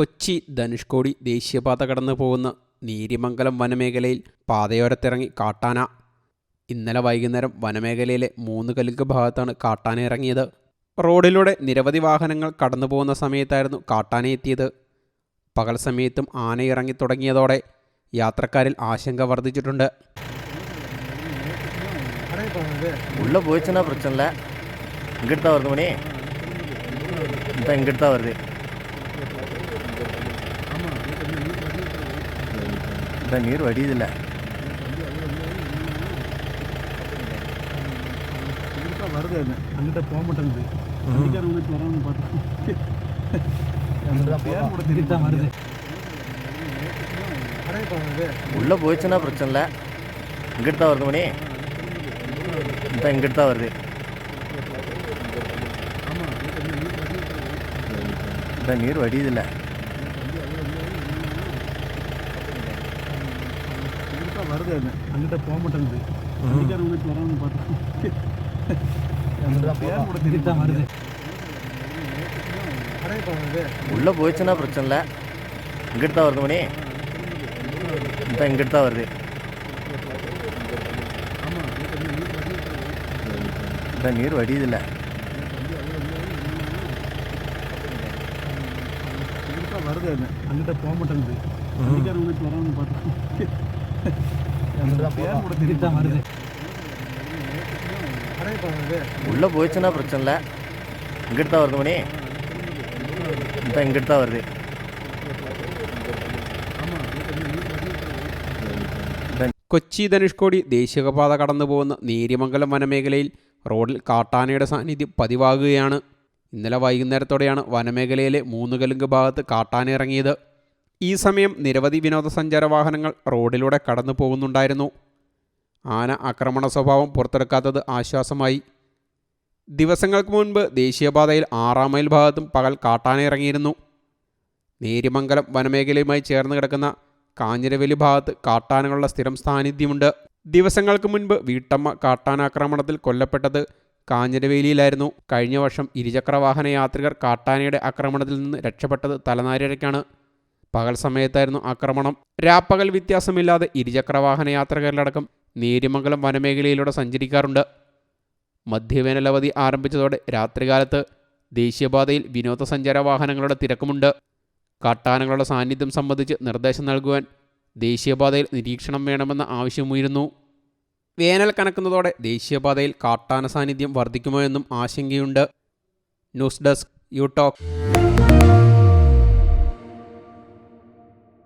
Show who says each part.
Speaker 1: കൊച്ചി ധനുഷ്കോടി ദേശീയപാത കടന്നു പോകുന്ന നീരിമംഗലം വനമേഖലയിൽ പാതയോരത്തിറങ്ങി കാട്ടാന. ഇന്നലെ വൈകുന്നേരം വനമേഖലയിലെ മൂന്ന് കലുങ്ക് ഭാഗത്താണ് കാട്ടാന ഇറങ്ങിയത്. റോഡിലൂടെ നിരവധി വാഹനങ്ങൾ കടന്നു പോകുന്ന സമയത്തായിരുന്നു കാട്ടാന എത്തിയത്. പകൽ സമയത്തും ആന ഇറങ്ങി തുടങ്ങിയതോടെ യാത്രക്കാരിൽ ആശങ്ക വർദ്ധിച്ചിട്ടുണ്ട്.
Speaker 2: ഉള്ള പോയിച്ചാ പ്രശ്നമില്ല വരുന്നത് இந்த நீர் வடியுதில்ல
Speaker 3: வருது அது அங்கிட்ட போக மாட்டேங்குது தெரியுது தான் வருது
Speaker 2: உள்ளே போயிடுச்சுன்னா பிரச்சனை இல்லை இங்கிட்டு தான் வருது மணி இந்த இங்கிட்டு தான் வருது இந்த நீர் வடியுதில்ல
Speaker 3: வருது அது. அங்கிட்ட போக மாட்டேங்குது. வண்டிக்காரவங்களுக்கு வரவங்க பார்த்து பேர் கூட தெரியுது தான் வருது.
Speaker 2: உள்ளே போயிடுச்சுன்னா பிரச்சனை இல்லை. இங்கிட்டு தான் வருது மணி. இங்கிட்டு தான் வருது. இந்த நீர் வடியுதில்ல.
Speaker 3: வருது அங்கிட்ட போக மாட்டேங்குது. வண்டிக்காரவங்களுக்கு வரவங்க பார்த்து பேர் கூட தெரியுது தான் வருது
Speaker 2: உள்ளே போயிடுச்சுன்னா பிரச்சனை இல்லை இங்கிட்டு தான் வருது மணி இந்த இங்கிட்டு தான் வருது
Speaker 1: കൊച്ചി ധനുഷ്കോടി ദേശീയപാത കടന്നു പോകുന്ന നീരിമംഗലം വനമേഖലയിൽ റോഡിൽ കാട്ടാനയുടെ സാന്നിധ്യം പതിവാകുകയാണ് ഇന്നലെ വൈകുന്നേരത്തോടെയാണ് വനമേഖലയിലെ മൂന്ന് കലുങ്ക് ഭാഗത്ത് കാട്ടാന ഇറങ്ങിയത് ഈ സമയം നിരവധി വിനോദസഞ്ചാര വാഹനങ്ങൾ റോഡിലൂടെ കടന്നു പോകുന്നുണ്ടായിരുന്നു. ആന ആക്രമണ സ്വഭാവം പുറത്തെടുക്കാത്തത് ആശ്വാസമായി. ദിവസങ്ങൾക്ക് മുൻപ് ദേശീയപാതയിൽ ആറാം മൈൽ ഭാഗത്തും പകൽ കാട്ടാന ഇറങ്ങിയിരുന്നു. നേരിമംഗലം വനമേഖലയുമായി ചേർന്ന് കിടക്കുന്ന കാഞ്ഞിരവേലി ഭാഗത്ത് കാട്ടാനകളുടെ സ്ഥിരം സാന്നിധ്യമുണ്ട്. ദിവസങ്ങൾക്ക് മുൻപ് വീട്ടമ്മ കാട്ടാനാക്രമണത്തിൽ കൊല്ലപ്പെട്ടത് കാഞ്ഞിരവേലിയിലായിരുന്നു. കഴിഞ്ഞ വർഷം ഇരുചക്ര വാഹന യാത്രികർ കാട്ടാനയുടെ ആക്രമണത്തിൽ നിന്ന് രക്ഷപ്പെട്ടത് തലനാരിഴയ്ക്കാണ്. പകൽ സമയത്തായിരുന്നു ആക്രമണം. രാപ്പകൽ വ്യത്യാസമില്ലാതെ ഇരുചക്ര വാഹന നേര്യമംഗലം വനമേഖലയിലൂടെ സഞ്ചരിക്കാറുണ്ട്. മധ്യവേനലവധി ആരംഭിച്ചതോടെ രാത്രികാലത്ത് ദേശീയപാതയിൽ വിനോദസഞ്ചാര വാഹനങ്ങളുടെ തിരക്കുമുണ്ട്. കാട്ടാനകളുടെ സാന്നിധ്യം സംബന്ധിച്ച് നിർദ്ദേശം നൽകുവാൻ ദേശീയപാതയിൽ നിരീക്ഷണം വേണമെന്ന ആവശ്യമുയരുന്നു. വേനൽ കനക്കുന്നതോടെ ദേശീയപാതയിൽ കാട്ടാന സാന്നിധ്യം വർദ്ധിക്കുമോ എന്നും ആശങ്കയുണ്ട്. News desk you talk.